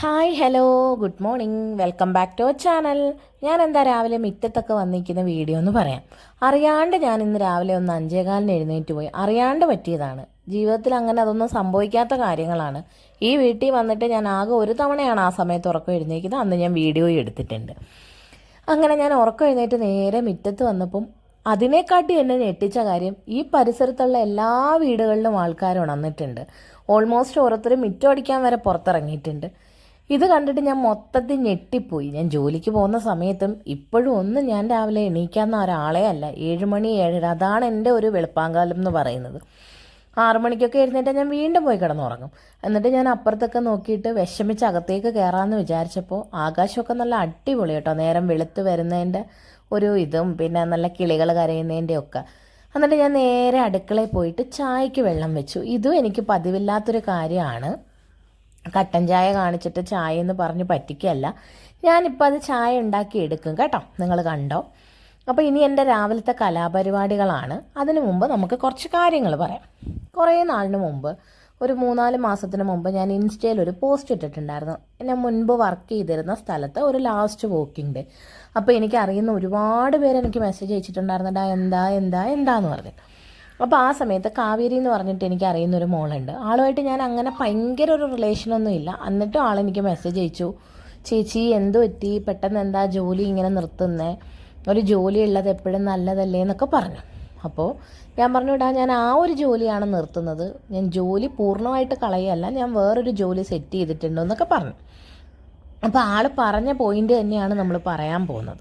Hi hello good morning. Welcome back to our channel. ഞാൻ എന്താ രാവിലെ മിറ്റത്തൊക്കെ വന്നിരിക്കുന്ന വീഡിയോ എന്ന് പറയാം. അറിയാണ്ട് ഞാൻ ഇന്ന് രാവിലെ ഒന്ന് അഞ്ചേകാലിന് എഴുന്നേറ്റ് പോയി. അറിയാണ്ട് പറ്റിയതാണ്. ജീവിതത്തിൽ അങ്ങനെ അതൊന്നും സംഭവിക്കാത്ത കാര്യങ്ങളാണ്. ഈ വീട്ടിൽ വന്നിട്ട് ഞാൻ ആകെ ഒരു തവണയാണ് ആ സമയത്ത് ഉറക്കം എഴുന്നേക്കുന്നത്. അന്ന് ഞാൻ വീഡിയോ എടുത്തിട്ടുണ്ട്. അങ്ങനെ ഞാൻ ഉറക്കം എഴുന്നേറ്റ് നേരെ മിറ്റത്ത് വന്നപ്പം അതിനെക്കാട്ടി എന്നെ ഞെട്ടിച്ച കാര്യം ഈ പരിസരത്തുള്ള എല്ലാ വീടുകളിലും ആൾക്കാർ ഉണർന്നിട്ടുണ്ട്. ഓൾമോസ്റ്റ് ഓരോരുത്തരും മിറ്റോടിക്കാൻ വരെ പുറത്തിറങ്ങിയിട്ടുണ്ട്. ഇത് കണ്ടിട്ട് ഞാൻ മൊത്തത്തിൽ ഞെട്ടിപ്പോയി. ഞാൻ ജോലിക്ക് പോകുന്ന സമയത്തും ഇപ്പോഴും ഒന്നും ഞാൻ രാവിലെ എണീക്കാവുന്ന ഒരാളെ അല്ല. ഏഴുമണി ഏഴര അതാണ് എന്റെ ഒരു വെളുപ്പാങ്കാലം എന്ന് പറയുന്നത്. ആറു മണിക്കൊക്കെ എഴുന്നേറ്റ് ഞാൻ വീണ്ടും പോയി കിടന്നുറങ്ങും. എന്നിട്ട് ഞാൻ അപ്പുറത്തൊക്കെ നോക്കിയിട്ട് വിഷമിച്ച് അകത്തേക്ക് കയറാമെന്ന് വിചാരിച്ചപ്പോൾ ആകാശമൊക്കെ നല്ല അടിപൊളി കേട്ടോ. നേരം വെളുത്ത് വരുന്നതിന്റെ ഒരു ഇതും പിന്നെ നല്ല കിളികൾ കരയുന്നതിന്റെ ഒക്കെ എന്നിട്ട് ഞാൻ നേരെ അടുക്കളയിൽ പോയിട്ട് ചായക്ക് വെള്ളം വെച്ചു. ഇതും എനിക്ക് പതിവില്ലാത്തൊരു കാര്യമാണ്. കട്ടൻ ചായ കാണിച്ചിട്ട് ചായ എന്ന് പറഞ്ഞ് പറ്റിക്കല്ല ഞാനിപ്പോൾ അത് ചായ ഉണ്ടാക്കി എടുക്കും കേട്ടോ. നിങ്ങൾ കണ്ടോ? അപ്പോൾ ഇനി എന്റെ രാവിലത്തെ കലാപരിപാടികളാണ്. അതിനു മുമ്പ് നമുക്ക് കുറച്ച് കാര്യങ്ങൾ പറയാം. കുറേ നാളിന് മുമ്പ് ഒരു മൂന്നാൽ മാസത്തിന് മുമ്പ് ഞാൻ ഇൻസ്റ്റയിൽ ഒരു പോസ്റ്റ് ഇട്ടിട്ടുണ്ടായിരുന്നു. ഞാൻ മുൻപ് വർക്ക് ചെയ്തിരുന്ന സ്ഥലത്ത് ഒരു ലാസ്റ്റ് വോക്കിംഗ് ഡേ. അപ്പോൾ എനിക്കറിയുന്ന ഒരുപാട് പേര് എനിക്ക് മെസ്സേജ് അയച്ചിട്ടുണ്ടായിരുന്നു എന്താ എന്താ എന്താ എന്താന്ന് പറഞ്ഞു. അപ്പോൾ ആ സമയത്ത് കാവേരി എന്ന് പറഞ്ഞിട്ട് എനിക്ക് അറിയുന്ന ഒരു മോളുണ്ട്. ആളുമായിട്ട് ഞാൻ അങ്ങനെ ഭയങ്കര ഒരു റിലേഷനൊന്നും ഇല്ല. എന്നിട്ടും ആളെനിക്ക് മെസ്സേജ് അയച്ചു. ചേച്ചി എന്തോ പറ്റി? പെട്ടെന്ന് എന്താ ജോലി ഇങ്ങനെ നിർത്തുന്നേ? ഒരു ജോലി ഉള്ളത് എപ്പോഴും നല്ലതല്ലേ? എന്നൊക്കെ പറഞ്ഞു. അപ്പോൾ ഞാൻ പറഞ്ഞു ഇടാ ഞാൻ ആ ഒരു ജോലിയാണ് നിർത്തുന്നത്. ഞാൻ ജോലി പൂർണമായിട്ട് കളയല്ല ഞാൻ വേറൊരു ജോലി സെറ്റ് ചെയ്തിട്ടുണ്ട് എന്നൊക്കെ പറഞ്ഞു. അപ്പോൾ ആൾ പറഞ്ഞ പോയിന്റ് തന്നെയാണ് നമ്മൾ പറയാൻ പോകുന്നത്.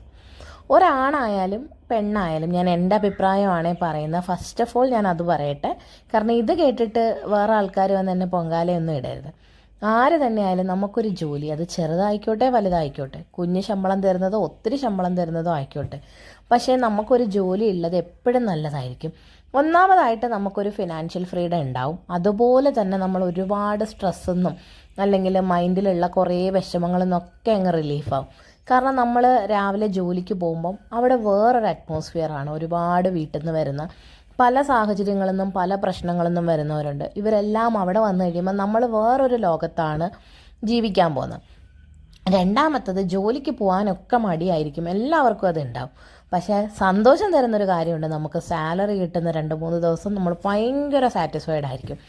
ഒരാണായാലും പെണ്ണായാലും ഞാൻ എന്റെ അഭിപ്രായമാണ് പറയുന്നത്. ഫസ്റ്റ് ഓഫ് ഓൾ ഞാൻ അത് പറയട്ടെ. കാരണം ഇത് കേട്ടിട്ട് വേറെ ആൾക്കാർ വന്ന് എന്നെ പൊങ്കാലയൊന്നും ഇടരുത്. ആര് തന്നെയായാലും നമുക്കൊരു ജോലി അത് ചെറുതായിക്കോട്ടെ വലുതായിക്കോട്ടെ. കുഞ്ഞ് ശമ്പളം തരുന്നതോ ഒത്തിരി ശമ്പളം തരുന്നതോ ആയിക്കോട്ടെ. പക്ഷേ നമുക്കൊരു ജോലി ഉള്ളത് എപ്പോഴും നല്ലതായിരിക്കും. ഒന്നാമതായിട്ട് നമുക്കൊരു ഫിനാൻഷ്യൽ ഫ്രീഡം ഉണ്ടാവും. അതുപോലെ തന്നെ നമ്മൾ ഒരുപാട് സ്ട്രെസ്സൊന്നും അല്ലെങ്കിൽ മൈൻഡിലുള്ള കുറേ വിഷമങ്ങളിൽ നിന്നൊക്കെ അങ്ങ് റിലീഫാവും കാരണം നമ്മൾ രാവിലെ ജോലിക്ക് പോകുമ്പം അവിടെ വേറൊരു അറ്റ്മോസ്ഫിയറാണ് ഒരുപാട് വീട്ടിൽ നിന്ന് വരുന്ന പല സാഹചര്യങ്ങളിൽ നിന്നും പല പ്രശ്നങ്ങളിൽ നിന്നും വരുന്നവരുണ്ട്. ഇവരെല്ലാം അവിടെ വന്നു കഴിയുമ്പോൾ നമ്മൾ വേറൊരു ലോകത്താണ് ജീവിക്കാൻ പോകുന്നത്. രണ്ടാമത്തത് ജോലിക്ക് പോകാനൊക്കെ മടിയായിരിക്കും. എല്ലാവർക്കും അത് ഉണ്ടാവും പക്ഷേ സന്തോഷം തരുന്നൊരു കാര്യമുണ്ട്. നമുക്ക് സാലറി കിട്ടുന്ന രണ്ട് മൂന്ന് ദിവസം നമ്മൾ ഭയങ്കര സാറ്റിസ്ഫൈഡ് ആയിരിക്കും.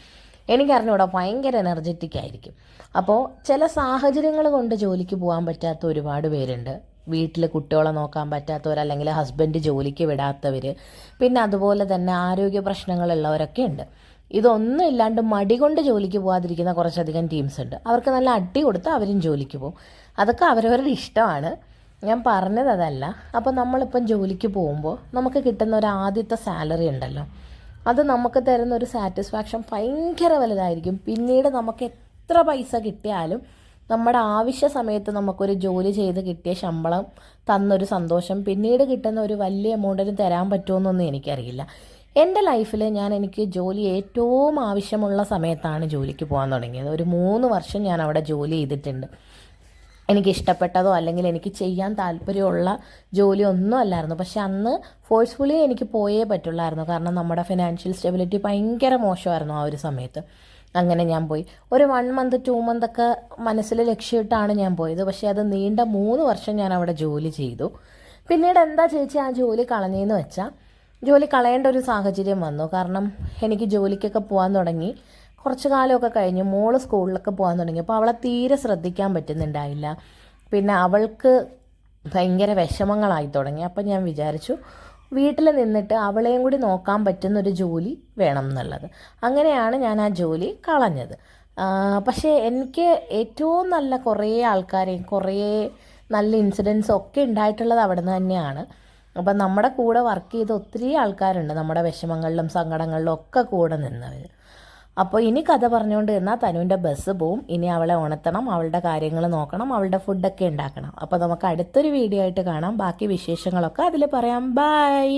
എനിക്കറിഞ്ഞൂടാ ഭയങ്കര എനർജറ്റിക് ആയിരിക്കും. അപ്പോൾ ചില സാഹചര്യങ്ങൾ കൊണ്ട് ജോലിക്ക് പോകാൻ പറ്റാത്ത ഒരുപാട് പേരുണ്ട്. വീട്ടിൽ കുട്ടികളെ നോക്കാൻ പറ്റാത്തവർ അല്ലെങ്കിൽ ഹസ്ബൻഡ് ജോലിക്ക് വിടാത്തവർ പിന്നെ അതുപോലെ തന്നെ ആരോഗ്യ പ്രശ്നങ്ങളുള്ളവരൊക്കെ ഉണ്ട്. ഇതൊന്നും ഇല്ലാണ്ട് മടി കൊണ്ട് ജോലിക്ക് പോകാതിരിക്കുന്ന കുറച്ചധികം ടീംസ് ഉണ്ട്. അവർക്ക് നല്ല അടി കൊടുത്ത് അവരും ജോലിക്ക് പോകും. അതൊക്കെ അവരവരുടെ ഇഷ്ടമാണ്. ഞാൻ പറഞ്ഞത് അതല്ല അപ്പോൾ നമ്മളിപ്പം ജോലിക്ക് പോകുമ്പോൾ നമുക്ക് കിട്ടുന്ന ഒരു ആദ്യത്തെ സാലറി ഉണ്ടല്ലോ. അത് നമുക്ക് തരുന്ന ഒരു സാറ്റിസ്ഫാക്ഷൻ ഭയങ്കര വലുതായിരിക്കും. പിന്നീട് നമുക്ക് എത്ര പൈസ കിട്ടിയാലും നമ്മുടെ ആവശ്യ സമയത്ത് നമുക്കൊരു ജോലി ചെയ്ത് കിട്ടിയ ശമ്പളം തന്നൊരു സന്തോഷം പിന്നീട് കിട്ടുന്ന ഒരു വലിയ എമൗണ്ടിന് തരാൻ പറ്റുമെന്നൊന്നും എനിക്കറിയില്ല. എന്റെ ലൈഫിൽ ഞാൻ എനിക്ക് ജോലി ഏറ്റവും ആവശ്യമുള്ള സമയത്താണ് ജോലിക്ക് പോകാൻ തുടങ്ങിയത്. ഒരു മൂന്ന് വർഷം ഞാൻ അവിടെ ജോലി ചെയ്തിട്ടുണ്ട്. എനിക്ക് ഇഷ്ടപ്പെട്ടതോ അല്ലെങ്കിൽ എനിക്ക് ചെയ്യാൻ താല്പര്യമുള്ള ജോലി ഒന്നും അല്ലായിരുന്നു. പക്ഷെ അന്ന് ഫോഴ്സ്ഫുള്ളി എനിക്ക് പോയേ പറ്റുള്ളായിരുന്നു. കാരണം നമ്മുടെ ഫിനാൻഷ്യൽ സ്റ്റെബിലിറ്റി ഭയങ്കര മോശമായിരുന്നു ആ ഒരു സമയത്ത്. അങ്ങനെ ഞാൻ പോയി. ഒരു വൺ മന്ത് ടു മന്ത് ഒക്കെ മനസ്സിൽ ലക്ഷ്യമിട്ടാണ് ഞാൻ പോയത്. പക്ഷേ അത് നീണ്ട മൂന്ന് വർഷം ഞാൻ അവിടെ ജോലി ചെയ്തു. പിന്നീട് എന്താ ചേച്ചി ആ ജോലി കളഞ്ഞതെന്ന് വെച്ചാൽ ജോലി കളയേണ്ട ഒരു സാഹചര്യം വന്നു. കാരണം എനിക്ക് ജോലിക്കൊക്കെ പോകാൻ തുടങ്ങി. കുറച്ച് കാലമൊക്കെ കഴിഞ്ഞ് മോൾ സ്കൂളിലൊക്കെ പോകാൻ തുടങ്ങി. അപ്പോൾ അവളെ തീരെ ശ്രദ്ധിക്കാൻ പറ്റുന്നുണ്ടായില്ല. പിന്നെ അവൾക്ക് ഭയങ്കര വിഷമങ്ങളായി തുടങ്ങി. അപ്പം ഞാൻ വിചാരിച്ചു വീട്ടിൽ നിന്നിട്ട് അവളെയും കൂടി നോക്കാൻ പറ്റുന്നൊരു ജോലി വേണം എന്നുള്ളത്. അങ്ങനെയാണ് ഞാൻ ആ ജോലി കളഞ്ഞത്. പക്ഷേ എനിക്ക് ഏറ്റവും നല്ല കുറേ ആൾക്കാരെയും കുറേ നല്ല ഇൻസിഡൻസും ഒക്കെ ഉണ്ടായിട്ടുള്ളത് അവിടെ നിന്ന് തന്നെയാണ്. അപ്പം നമ്മുടെ കൂടെ വർക്ക് ചെയ്ത ഒത്തിരി ആൾക്കാരുണ്ട് നമ്മുടെ വിഷമങ്ങളിലും സങ്കടങ്ങളിലും ഒക്കെ കൂടെ നിന്നവർ അപ്പോൾ ഇനി കഥ പറഞ്ഞുകൊണ്ട് നിന്നാൽ തനുവിന്റെ ബസ് പോവും. ഇനി അവളെ ഉണർത്തണം അവളുടെ കാര്യങ്ങൾ നോക്കണം അവളുടെ ഫുഡൊക്കെ ഉണ്ടാക്കണം. അപ്പോൾ നമുക്ക് അടുത്തൊരു വീഡിയോ ആയിട്ട് കാണാം. ബാക്കി വിശേഷങ്ങളൊക്കെ അതിൽ പറയാം. ബൈ